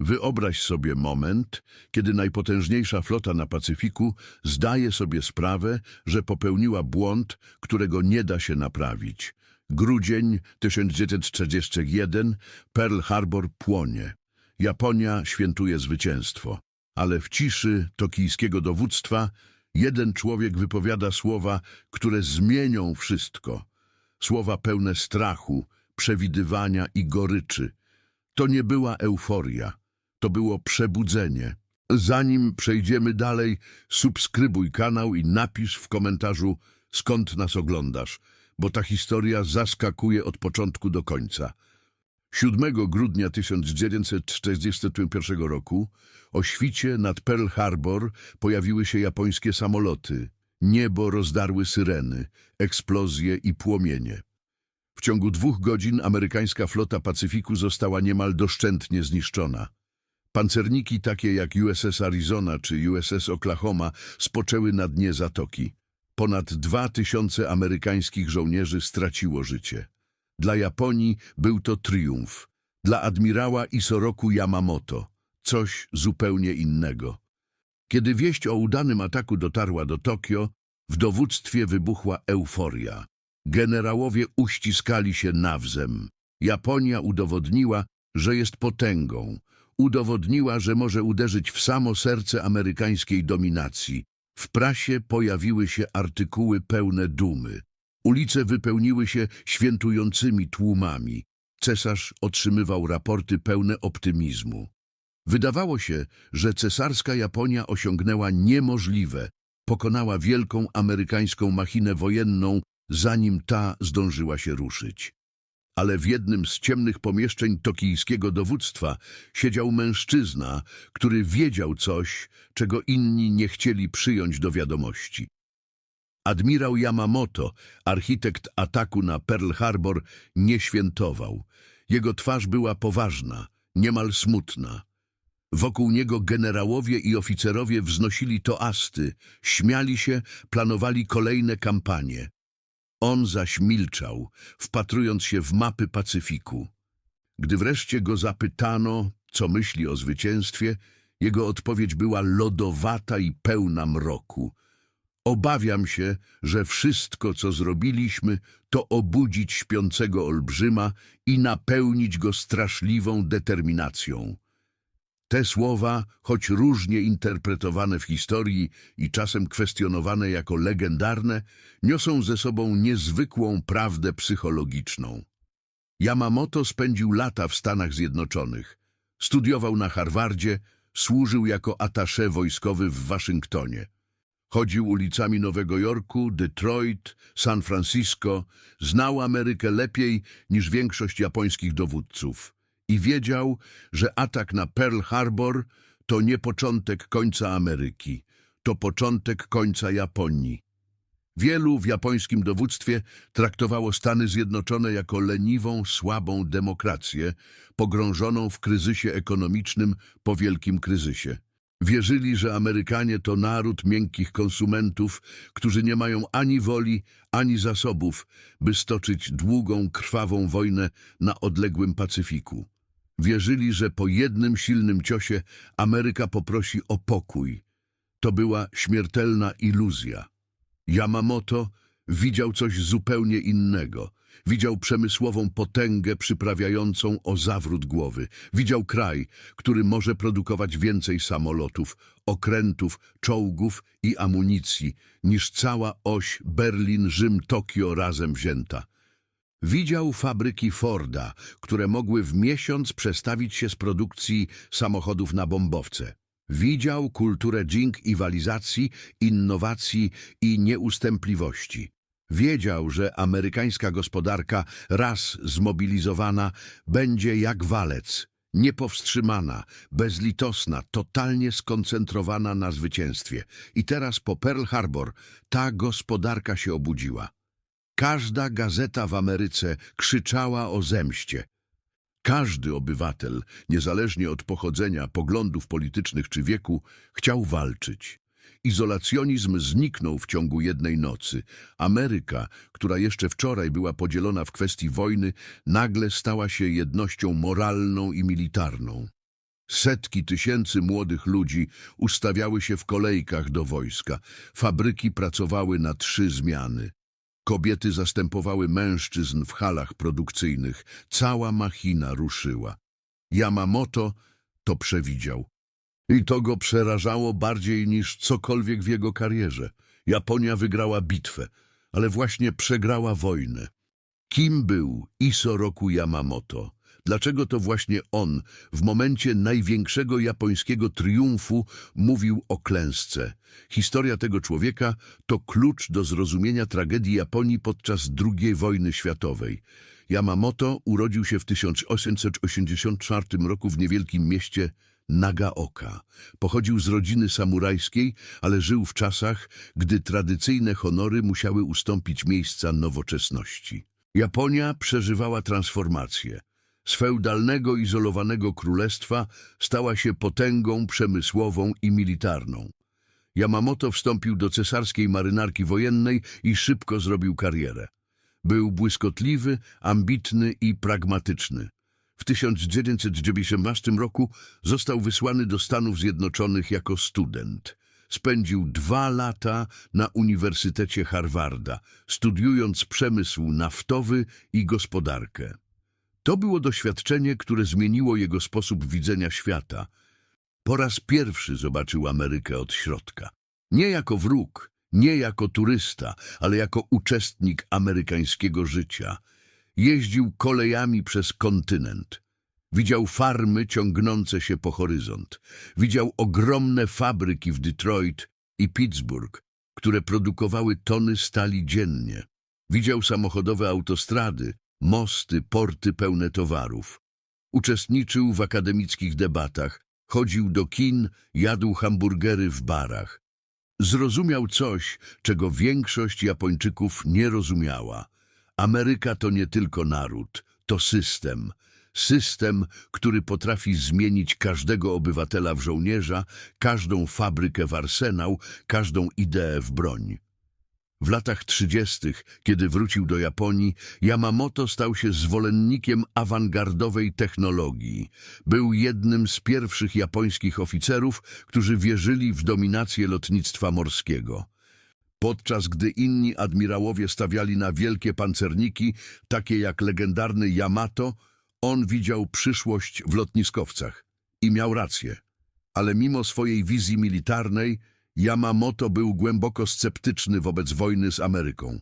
Wyobraź sobie moment, kiedy najpotężniejsza flota na Pacyfiku zdaje sobie sprawę, że popełniła błąd, którego nie da się naprawić. Grudzień 1941, Pearl Harbor płonie. Japonia świętuje zwycięstwo. Ale w ciszy tokijskiego dowództwa jeden człowiek wypowiada słowa, które zmienią wszystko. Słowa pełne strachu, przewidywania i goryczy. To nie była euforia, to było przebudzenie. Zanim przejdziemy dalej, subskrybuj kanał i napisz w komentarzu, skąd nas oglądasz, bo ta historia zaskakuje od początku do końca. 7 grudnia 1941 roku o świcie nad Pearl Harbor pojawiły się japońskie samoloty. Niebo rozdarły syreny, eksplozje i płomienie. W ciągu dwóch godzin amerykańska flota Pacyfiku została niemal doszczętnie zniszczona. Pancerniki takie jak USS Arizona czy USS Oklahoma spoczęły na dnie zatoki. Ponad dwa tysiące amerykańskich żołnierzy straciło życie. Dla Japonii był to triumf. Dla admirała Isoroku Yamamoto coś zupełnie innego. Kiedy wieść o udanym ataku dotarła do Tokio, w dowództwie wybuchła euforia. Generałowie uściskali się nawzem. Japonia udowodniła, że jest potęgą. Udowodniła, że może uderzyć w samo serce amerykańskiej dominacji. W prasie pojawiły się artykuły pełne dumy. Ulice wypełniły się świętującymi tłumami. Cesarz otrzymywał raporty pełne optymizmu. Wydawało się, że cesarska Japonia osiągnęła niemożliwe, pokonała wielką amerykańską machinę wojenną, zanim ta zdążyła się ruszyć. Ale w jednym z ciemnych pomieszczeń tokijskiego dowództwa siedział mężczyzna, który wiedział coś, czego inni nie chcieli przyjąć do wiadomości. Admirał Yamamoto, architekt ataku na Pearl Harbor, nie świętował. Jego twarz była poważna, niemal smutna. Wokół niego generałowie i oficerowie wznosili toasty, śmiali się, planowali kolejne kampanie. On zaś milczał, wpatrując się w mapy Pacyfiku. Gdy wreszcie go zapytano, co myśli o zwycięstwie, jego odpowiedź była lodowata i pełna mroku. Obawiam się, że wszystko, co zrobiliśmy, to obudzić śpiącego olbrzyma i napełnić go straszliwą determinacją. Te słowa, choć różnie interpretowane w historii i czasem kwestionowane jako legendarne, niosą ze sobą niezwykłą prawdę psychologiczną. Yamamoto spędził lata w Stanach Zjednoczonych. Studiował na Harvardzie, służył jako attaché wojskowy w Waszyngtonie. Chodził ulicami Nowego Jorku, Detroit, San Francisco, znał Amerykę lepiej niż większość japońskich dowódców i wiedział, że atak na Pearl Harbor to nie początek końca Ameryki, to początek końca Japonii. Wielu w japońskim dowództwie traktowało Stany Zjednoczone jako leniwą, słabą demokrację, pogrążoną w kryzysie ekonomicznym po wielkim kryzysie. Wierzyli, że Amerykanie to naród miękkich konsumentów, którzy nie mają ani woli, ani zasobów, by stoczyć długą, krwawą wojnę na odległym Pacyfiku. Wierzyli, że po jednym silnym ciosie Ameryka poprosi o pokój. To była śmiertelna iluzja. Yamamoto widział coś zupełnie innego. Widział przemysłową potęgę przyprawiającą o zawrót głowy. Widział kraj, który może produkować więcej samolotów, okrętów, czołgów i amunicji niż cała oś Berlin-Rzym-Tokio razem wzięta. Widział fabryki Forda, które mogły w miesiąc przestawić się z produkcji samochodów na bombowce. Widział kulturę dżing i walizacji, innowacji i nieustępliwości. Wiedział, że amerykańska gospodarka, raz zmobilizowana, będzie jak walec, niepowstrzymana, bezlitosna, totalnie skoncentrowana na zwycięstwie. I teraz po Pearl Harbor ta gospodarka się obudziła. Każda gazeta w Ameryce krzyczała o zemście. Każdy obywatel, niezależnie od pochodzenia, poglądów politycznych czy wieku, chciał walczyć. Izolacjonizm zniknął w ciągu jednej nocy. Ameryka, która jeszcze wczoraj była podzielona w kwestii wojny, nagle stała się jednością moralną i militarną. Setki tysięcy młodych ludzi ustawiały się w kolejkach do wojska. Fabryki pracowały na trzy zmiany. Kobiety zastępowały mężczyzn w halach produkcyjnych. Cała machina ruszyła. Yamamoto to przewidział. I to go przerażało bardziej niż cokolwiek w jego karierze. Japonia wygrała bitwę, ale właśnie przegrała wojnę. Kim był Isoroku Yamamoto? Dlaczego to właśnie on w momencie największego japońskiego triumfu mówił o klęsce? Historia tego człowieka to klucz do zrozumienia tragedii Japonii podczas II wojny światowej. Yamamoto urodził się w 1884 roku w niewielkim mieście Nagaoka. Pochodził z rodziny samurajskiej, ale żył w czasach, gdy tradycyjne honory musiały ustąpić miejsca nowoczesności. Japonia przeżywała transformację. Z feudalnego, izolowanego królestwa stała się potęgą przemysłową i militarną. Yamamoto wstąpił do cesarskiej marynarki wojennej i szybko zrobił karierę. Był błyskotliwy, ambitny i pragmatyczny. W 1919 roku został wysłany do Stanów Zjednoczonych jako student. Spędził dwa lata na Uniwersytecie Harvarda, studiując przemysł naftowy i gospodarkę. To było doświadczenie, które zmieniło jego sposób widzenia świata. Po raz pierwszy zobaczył Amerykę od środka. Nie jako wróg, nie jako turysta, ale jako uczestnik amerykańskiego życia. Jeździł kolejami przez kontynent. Widział farmy ciągnące się po horyzont. Widział ogromne fabryki w Detroit i Pittsburgh, które produkowały tony stali dziennie. Widział samochodowe autostrady, mosty, porty pełne towarów. Uczestniczył w akademickich debatach, chodził do kin, jadł hamburgery w barach. Zrozumiał coś, czego większość Japończyków nie rozumiała. Ameryka to nie tylko naród, to system. System, który potrafi zmienić każdego obywatela w żołnierza, każdą fabrykę w arsenał, każdą ideę w broń. W latach trzydziestych, kiedy wrócił do Japonii, Yamamoto stał się zwolennikiem awangardowej technologii. Był jednym z pierwszych japońskich oficerów, którzy wierzyli w dominację lotnictwa morskiego. Podczas gdy inni admirałowie stawiali na wielkie pancerniki, takie jak legendarny Yamato, on widział przyszłość w lotniskowcach. I miał rację. Ale mimo swojej wizji militarnej, Yamamoto był głęboko sceptyczny wobec wojny z Ameryką.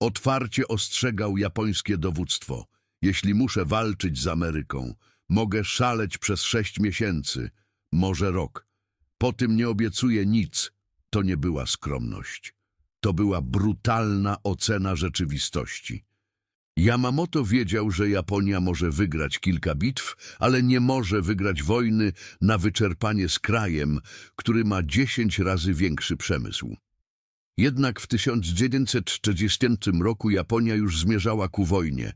Otwarcie ostrzegał japońskie dowództwo. Jeśli muszę walczyć z Ameryką, mogę szaleć przez sześć miesięcy, może rok. Po tym nie obiecuję nic. To nie była skromność. To była brutalna ocena rzeczywistości. Yamamoto wiedział, że Japonia może wygrać kilka bitw, ale nie może wygrać wojny na wyczerpanie z krajem, który ma dziesięć razy większy przemysł. Jednak w 1940 roku Japonia już zmierzała ku wojnie.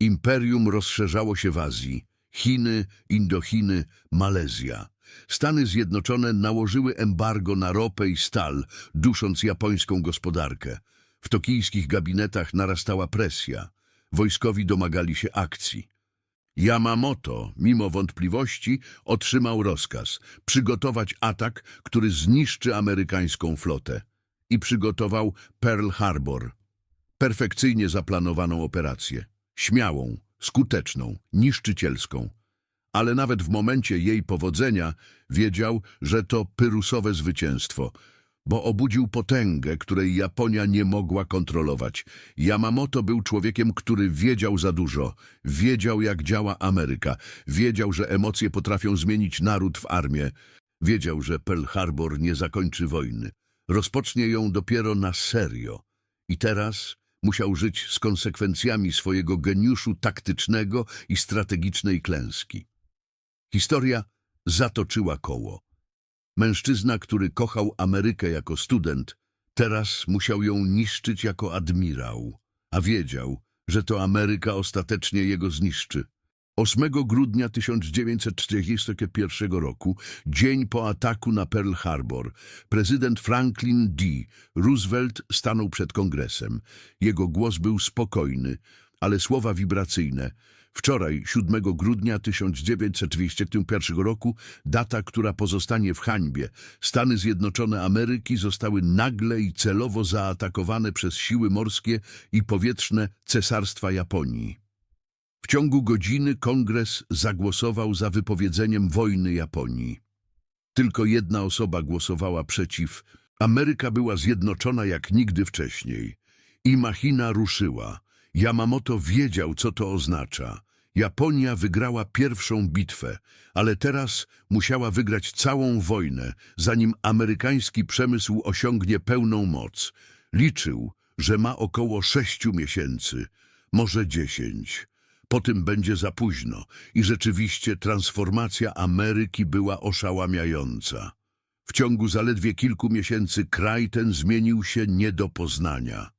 Imperium rozszerzało się w Azji. Chiny, Indochiny, Malezja. Stany Zjednoczone nałożyły embargo na ropę i stal, dusząc japońską gospodarkę. W tokijskich gabinetach narastała presja. Wojskowi domagali się akcji. Yamamoto, mimo wątpliwości, otrzymał rozkaz przygotować atak, który zniszczy amerykańską flotę. I przygotował Pearl Harbor. Perfekcyjnie zaplanowaną operację. Śmiałą, skuteczną, niszczycielską. Ale nawet w momencie jej powodzenia wiedział, że to pyrusowe zwycięstwo – bo obudził potęgę, której Japonia nie mogła kontrolować. Yamamoto był człowiekiem, który wiedział za dużo, wiedział jak działa Ameryka, wiedział, że emocje potrafią zmienić naród w armię, wiedział, że Pearl Harbor nie zakończy wojny. Rozpocznie ją dopiero na serio. I teraz musiał żyć z konsekwencjami swojego geniuszu taktycznego i strategicznej klęski. Historia zatoczyła koło. Mężczyzna, który kochał Amerykę jako student, teraz musiał ją niszczyć jako admirał, a wiedział, że to Ameryka ostatecznie jego zniszczy. 8 grudnia 1941 roku, dzień po ataku na Pearl Harbor, prezydent Franklin D. Roosevelt stanął przed kongresem. Jego głos był spokojny, ale słowa wibracyjne. Wczoraj, 7 grudnia 1921 roku, data, która pozostanie w hańbie, Stany Zjednoczone Ameryki zostały nagle i celowo zaatakowane przez siły morskie i powietrzne Cesarstwa Japonii. W ciągu godziny kongres zagłosował za wypowiedzeniem wojny Japonii. Tylko jedna osoba głosowała przeciw. Ameryka była zjednoczona jak nigdy wcześniej. I machina ruszyła. Yamamoto wiedział, co to oznacza. Japonia wygrała pierwszą bitwę, ale teraz musiała wygrać całą wojnę, zanim amerykański przemysł osiągnie pełną moc. Liczył, że ma około sześciu miesięcy, może dziesięć. Po tym będzie za późno i rzeczywiście transformacja Ameryki była oszałamiająca. W ciągu zaledwie kilku miesięcy kraj ten zmienił się nie do poznania.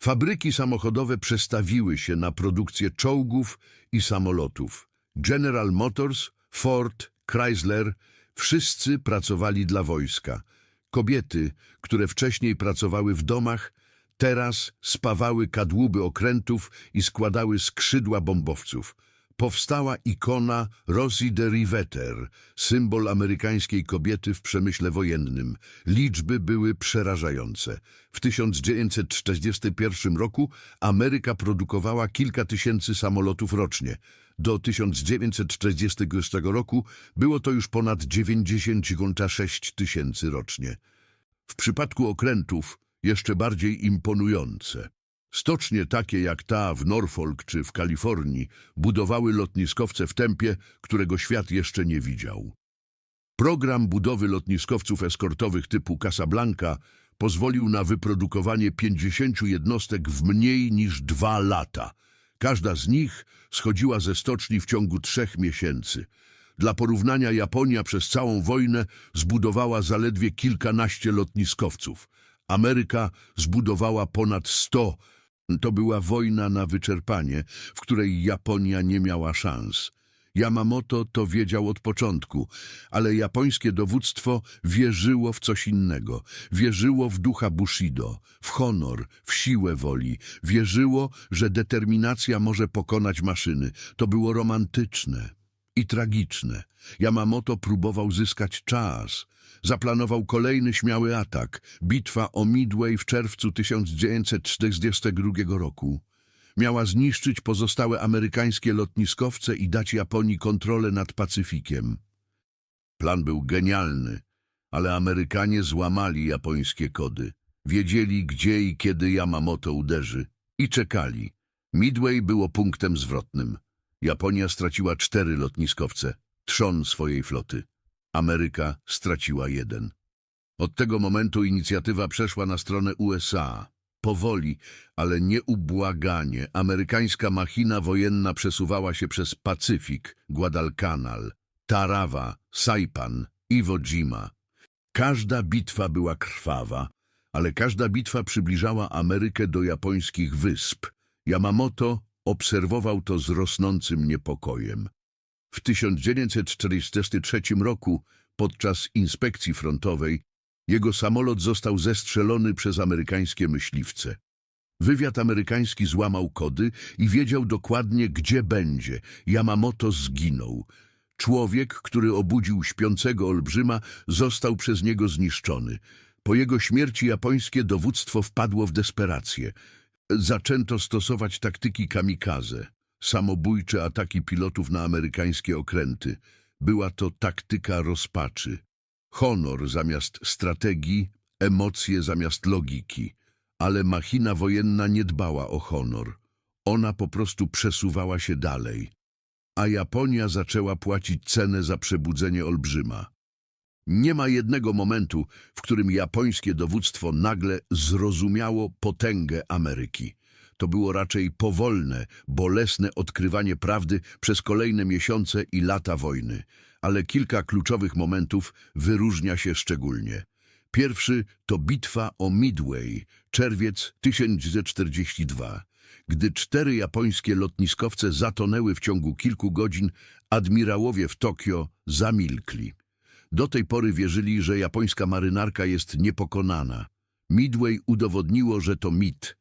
Fabryki samochodowe przestawiły się na produkcję czołgów i samolotów. General Motors, Ford, Chrysler wszyscy pracowali dla wojska. Kobiety, które wcześniej pracowały w domach, teraz spawały kadłuby okrętów i składały skrzydła bombowców. Powstała ikona Rosie de Riveter, symbol amerykańskiej kobiety w przemyśle wojennym. Liczby były przerażające. W 1941 roku Ameryka produkowała kilka tysięcy samolotów rocznie. Do 1946 roku było to już ponad 96 tysięcy rocznie. W przypadku okrętów jeszcze bardziej imponujące. Stocznie takie jak ta w Norfolk czy w Kalifornii budowały lotniskowce w tempie, którego świat jeszcze nie widział. Program budowy lotniskowców eskortowych typu Casablanca pozwolił na wyprodukowanie 50 jednostek w mniej niż dwa lata. Każda z nich schodziła ze stoczni w ciągu trzech miesięcy. Dla porównania Japonia przez całą wojnę zbudowała zaledwie kilkanaście lotniskowców. Ameryka zbudowała ponad sto. To była wojna na wyczerpanie, w której Japonia nie miała szans. Yamamoto to wiedział od początku, ale japońskie dowództwo wierzyło w coś innego. Wierzyło w ducha Bushido, w honor, w siłę woli. Wierzyło, że determinacja może pokonać maszyny. To było romantyczne i tragiczne. Yamamoto próbował zyskać czas. Zaplanował kolejny śmiały atak. Bitwa o Midway w czerwcu 1942 roku. Miała zniszczyć pozostałe amerykańskie lotniskowce i dać Japonii kontrolę nad Pacyfikiem. Plan był genialny, ale Amerykanie złamali japońskie kody. Wiedzieli, gdzie i kiedy Yamamoto uderzy. I czekali. Midway było punktem zwrotnym. Japonia straciła cztery lotniskowce, trzon swojej floty. Ameryka straciła jeden. Od tego momentu inicjatywa przeszła na stronę USA. Powoli, ale nieubłaganie, amerykańska machina wojenna przesuwała się przez Pacyfik, Guadalcanal, Tarawa, Saipan, Iwo Jima. Każda bitwa była krwawa, ale każda bitwa przybliżała Amerykę do japońskich wysp. Yamamoto obserwował to z rosnącym niepokojem. W 1943 roku, podczas inspekcji frontowej, jego samolot został zestrzelony przez amerykańskie myśliwce. Wywiad amerykański złamał kody i wiedział dokładnie, gdzie będzie. Yamamoto zginął. Człowiek, który obudził śpiącego olbrzyma, został przez niego zniszczony. Po jego śmierci japońskie dowództwo wpadło w desperację. Zaczęto stosować taktyki kamikaze, samobójcze ataki pilotów na amerykańskie okręty. Była to taktyka rozpaczy. Honor zamiast strategii, emocje zamiast logiki. Ale machina wojenna nie dbała o honor. Ona po prostu przesuwała się dalej. A Japonia zaczęła płacić cenę za przebudzenie olbrzyma. Nie ma jednego momentu, w którym japońskie dowództwo nagle zrozumiało potęgę Ameryki. To było raczej powolne, bolesne odkrywanie prawdy przez kolejne miesiące i lata wojny. Ale kilka kluczowych momentów wyróżnia się szczególnie. Pierwszy to bitwa o Midway, czerwiec 1942. Gdy cztery japońskie lotniskowce zatonęły w ciągu kilku godzin, admirałowie w Tokio zamilkli. Do tej pory wierzyli, że japońska marynarka jest niepokonana. Midway udowodniło, że to mit.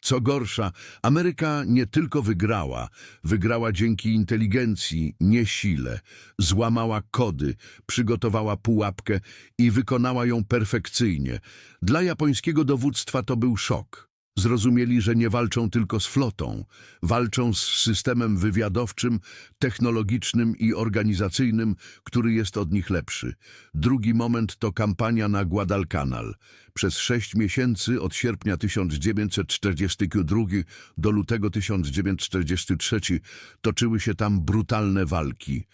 Co gorsza, Ameryka nie tylko wygrała, wygrała dzięki inteligencji, nie sile. Złamała kody, przygotowała pułapkę i wykonała ją perfekcyjnie. Dla japońskiego dowództwa to był szok. Zrozumieli, że nie walczą tylko z flotą, walczą z systemem wywiadowczym, technologicznym i organizacyjnym, który jest od nich lepszy. Drugi moment to kampania na Guadalcanal. Przez sześć miesięcy od sierpnia 1942 do lutego 1943 toczyły się tam brutalne walki.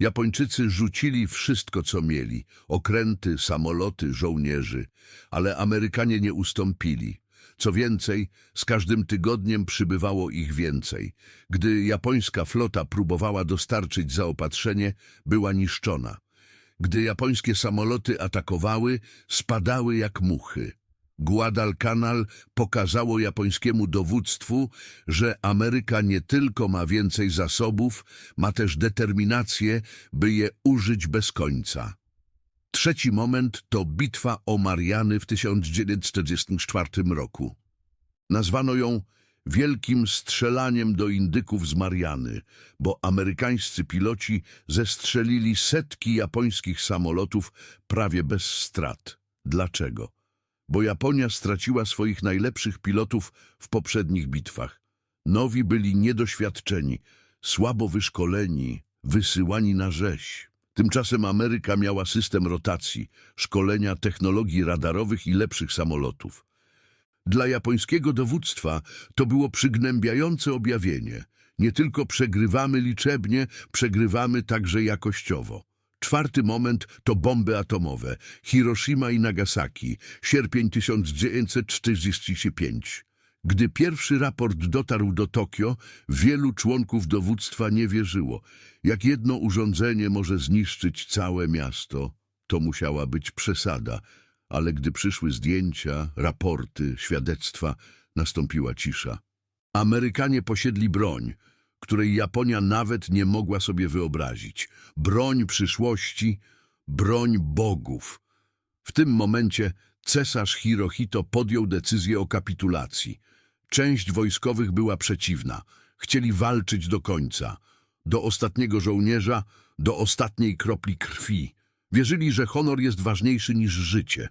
Japończycy rzucili wszystko, co mieli okręty, samoloty, żołnierzy, ale Amerykanie nie ustąpili. Co więcej, z każdym tygodniem przybywało ich więcej. Gdy japońska flota próbowała dostarczyć zaopatrzenie, była niszczona. Gdy japońskie samoloty atakowały, spadały jak muchy. Guadalcanal pokazało japońskiemu dowództwu, że Ameryka nie tylko ma więcej zasobów, ma też determinację, by je użyć bez końca. Trzeci moment to bitwa o Mariany w 1944 roku. Nazwano ją Wielkim Strzelaniem do Indyków z Mariany, bo amerykańscy piloci zestrzelili setki japońskich samolotów prawie bez strat. Dlaczego? Bo Japonia straciła swoich najlepszych pilotów w poprzednich bitwach. Nowi byli niedoświadczeni, słabo wyszkoleni, wysyłani na rzeź. Tymczasem Ameryka miała system rotacji, szkolenia technologii radarowych i lepszych samolotów. Dla japońskiego dowództwa to było przygnębiające objawienie. Nie tylko przegrywamy liczebnie, przegrywamy także jakościowo. Czwarty moment to bomby atomowe. Hiroshima i Nagasaki, sierpień 1945. Gdy pierwszy raport dotarł do Tokio, wielu członków dowództwa nie wierzyło. Jak jedno urządzenie może zniszczyć całe miasto, to musiała być przesada. Ale gdy przyszły zdjęcia, raporty, świadectwa, nastąpiła cisza. Amerykanie posiedli broń, której Japonia nawet nie mogła sobie wyobrazić. Broń przyszłości, broń bogów. W tym momencie cesarz Hirohito podjął decyzję o kapitulacji. Część wojskowych była przeciwna. Chcieli walczyć do końca. Do ostatniego żołnierza, do ostatniej kropli krwi. Wierzyli, że honor jest ważniejszy niż życie.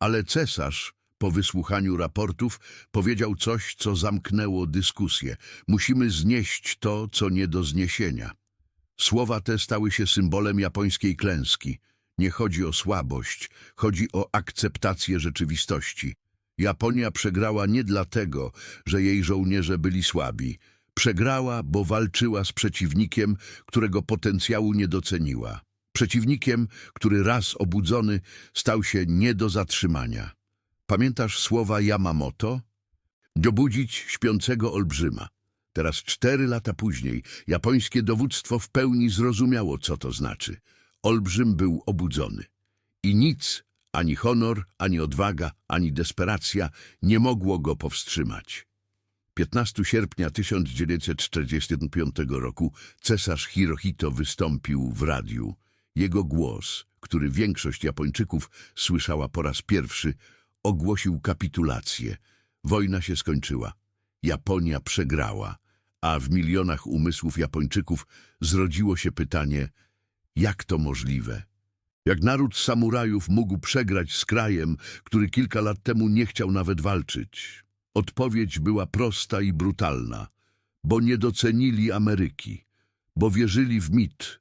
Ale cesarz, po wysłuchaniu raportów, powiedział coś, co zamknęło dyskusję. Musimy znieść to, co nie do zniesienia. Słowa te stały się symbolem japońskiej klęski. Nie chodzi o słabość, chodzi o akceptację rzeczywistości. Japonia przegrała nie dlatego, że jej żołnierze byli słabi. Przegrała, bo walczyła z przeciwnikiem, którego potencjału nie doceniła. Przeciwnikiem, który raz obudzony stał się nie do zatrzymania. Pamiętasz słowa Yamamoto? Dobudzić śpiącego olbrzyma. Teraz cztery lata później japońskie dowództwo w pełni zrozumiało, co to znaczy. Olbrzym był obudzony. I nic, ani honor, ani odwaga, ani desperacja nie mogło go powstrzymać. 15 sierpnia 1945 roku cesarz Hirohito wystąpił w radiu. Jego głos, który większość Japończyków słyszała po raz pierwszy, ogłosił kapitulację. Wojna się skończyła. Japonia przegrała, a w milionach umysłów Japończyków zrodziło się pytanie, jak to możliwe? Jak naród samurajów mógł przegrać z krajem, który kilka lat temu nie chciał nawet walczyć? Odpowiedź była prosta i brutalna, bo nie docenili Ameryki, bo wierzyli w mit,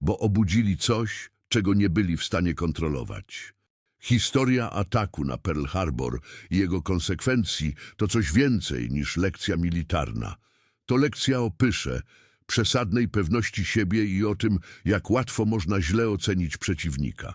bo obudzili coś, czego nie byli w stanie kontrolować. Historia ataku na Pearl Harbor i jego konsekwencji to coś więcej niż lekcja militarna. To lekcja o pysze, przesadnej pewności siebie i o tym, jak łatwo można źle ocenić przeciwnika.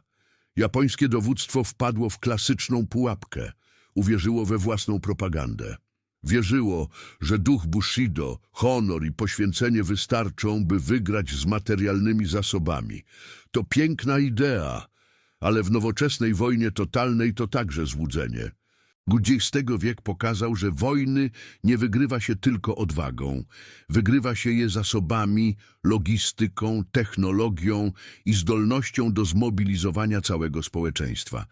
Japońskie dowództwo wpadło w klasyczną pułapkę. Uwierzyło we własną propagandę. Wierzyło, że duch Bushido, honor i poświęcenie wystarczą, by wygrać z materialnymi zasobami. To piękna idea, ale w nowoczesnej wojnie totalnej to także złudzenie. XX wiek pokazał, że wojny nie wygrywa się tylko odwagą. Wygrywa się je zasobami, logistyką, technologią i zdolnością do zmobilizowania całego społeczeństwa.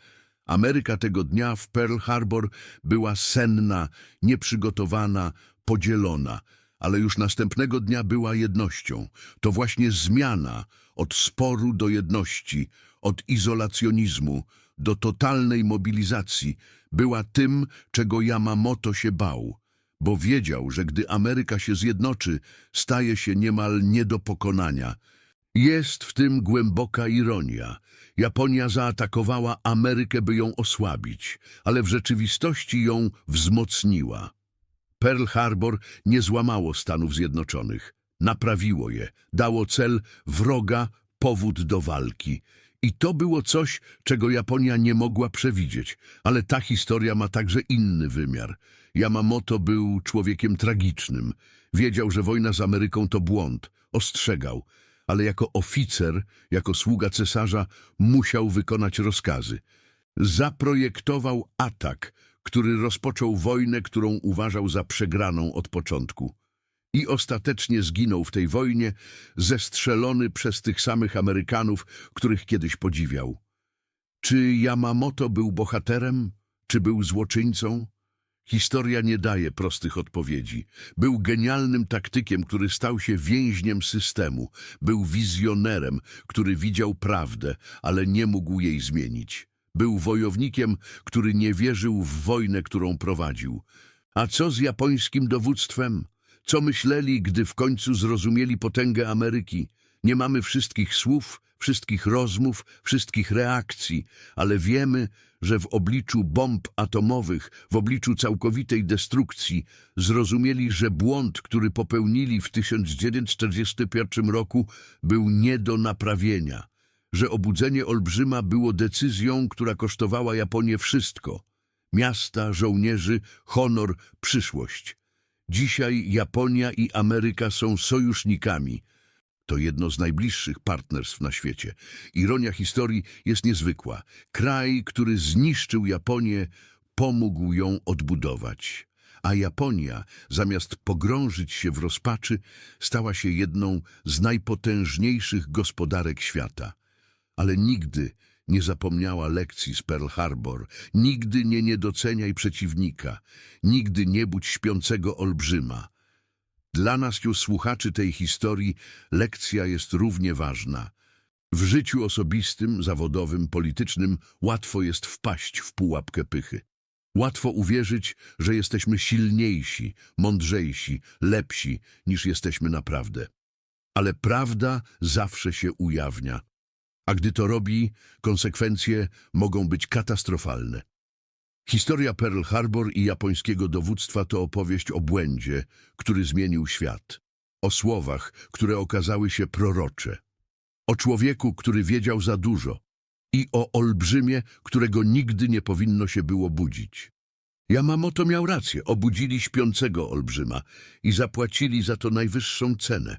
Ameryka tego dnia w Pearl Harbor była senna, nieprzygotowana, podzielona, ale już następnego dnia była jednością. To właśnie zmiana od sporu do jedności, od izolacjonizmu do totalnej mobilizacji była tym, czego Yamamoto się bał, bo wiedział, że gdy Ameryka się zjednoczy, staje się niemal nie do pokonania. Jest w tym głęboka ironia. Japonia zaatakowała Amerykę, by ją osłabić, ale w rzeczywistości ją wzmocniła. Pearl Harbor nie złamało Stanów Zjednoczonych. Naprawiło je, dało cel wroga, powód do walki. I to było coś, czego Japonia nie mogła przewidzieć. Ale ta historia ma także inny wymiar. Yamamoto był człowiekiem tragicznym. Wiedział, że wojna z Ameryką to błąd. Ostrzegał. Ale jako oficer, jako sługa cesarza musiał wykonać rozkazy. Zaprojektował atak, który rozpoczął wojnę, którą uważał za przegraną od początku. I ostatecznie zginął w tej wojnie, zestrzelony przez tych samych Amerykanów, których kiedyś podziwiał. Czy Yamamoto był bohaterem? Czy był złoczyńcą? Historia nie daje prostych odpowiedzi. Był genialnym taktykiem, który stał się więźniem systemu. Był wizjonerem, który widział prawdę, ale nie mógł jej zmienić. Był wojownikiem, który nie wierzył w wojnę, którą prowadził. A co z japońskim dowództwem? Co myśleli, gdy w końcu zrozumieli potęgę Ameryki? Nie mamy wszystkich słów, wszystkich rozmów, wszystkich reakcji, ale wiemy, że w obliczu bomb atomowych, w obliczu całkowitej destrukcji, zrozumieli, że błąd, który popełnili w 1941 roku, był nie do naprawienia, że obudzenie olbrzyma było decyzją, która kosztowała Japonię wszystko miasta, żołnierzy, honor, przyszłość. Dzisiaj Japonia i Ameryka są sojusznikami. To jedno z najbliższych partnerstw na świecie. Ironia historii jest niezwykła. Kraj, który zniszczył Japonię, pomógł ją odbudować. A Japonia, zamiast pogrążyć się w rozpaczy, stała się jedną z najpotężniejszych gospodarek świata. Ale nigdy nie zapomniała lekcji z Pearl Harbor. Nigdy nie niedoceniaj przeciwnika. Nigdy nie budź śpiącego olbrzyma. Dla nas, już słuchaczy tej historii, lekcja jest równie ważna. W życiu osobistym, zawodowym, politycznym łatwo jest wpaść w pułapkę pychy. Łatwo uwierzyć, że jesteśmy silniejsi, mądrzejsi, lepsi niż jesteśmy naprawdę. Ale prawda zawsze się ujawnia. A gdy to robi, konsekwencje mogą być katastrofalne. Historia Pearl Harbor i japońskiego dowództwa to opowieść o błędzie, który zmienił świat. O słowach, które okazały się prorocze. O człowieku, który wiedział za dużo. I o olbrzymie, którego nigdy nie powinno się było budzić. Yamamoto miał rację, obudzili śpiącego olbrzyma i zapłacili za to najwyższą cenę.